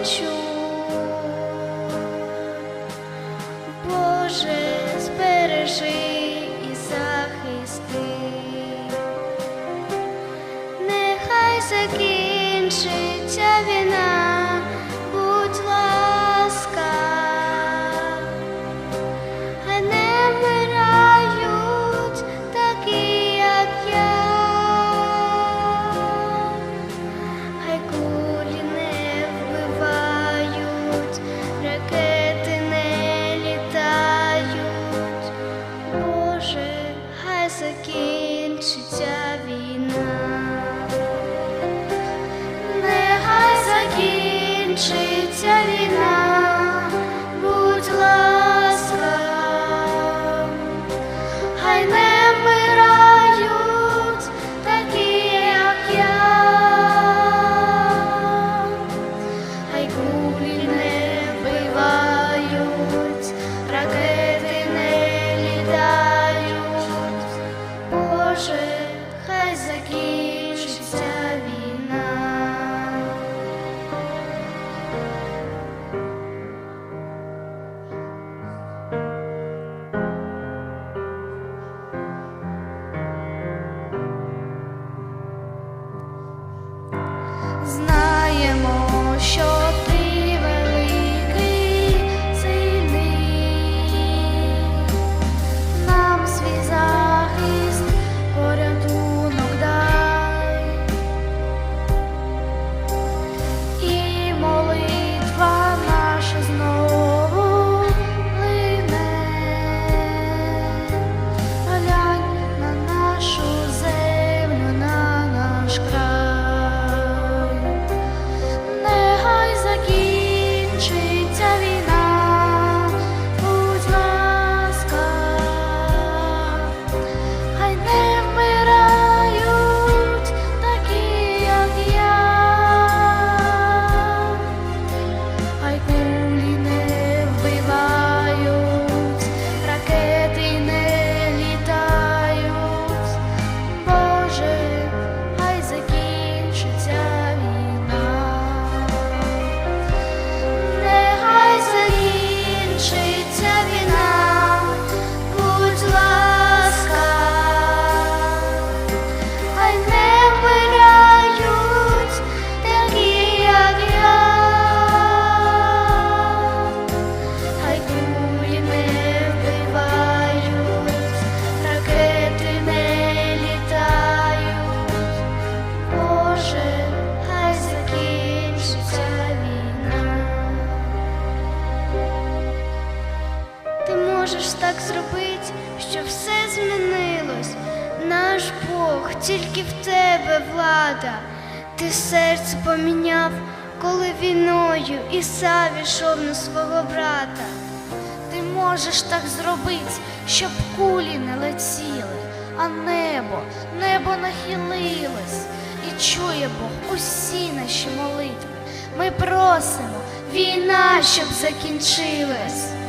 хочу, Боже, збережи і захисти, нехай закінчиться війна. закінчиться війна, будь ласка, хай не. aşkla зробить, щоб все змінилось, наш Бог, тільки в тебе влада, ти серце поміняв, коли війною і сав на свого брата. Ти можеш так зробити, щоб кулі не летіли, а небо, небо нахилилось, і чує Бог усі наші молитви. Ми просимо, війна, щоб закінчилась.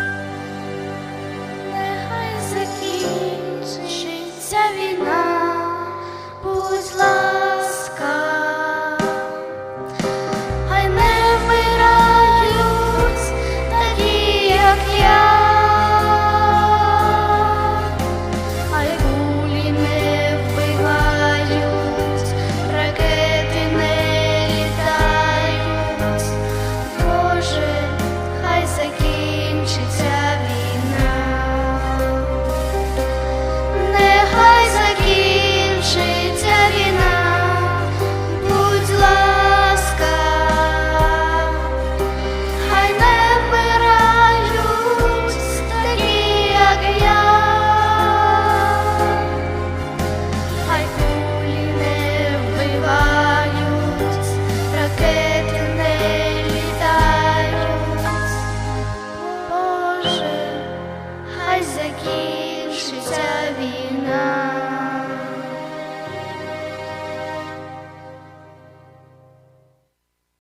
serve you now.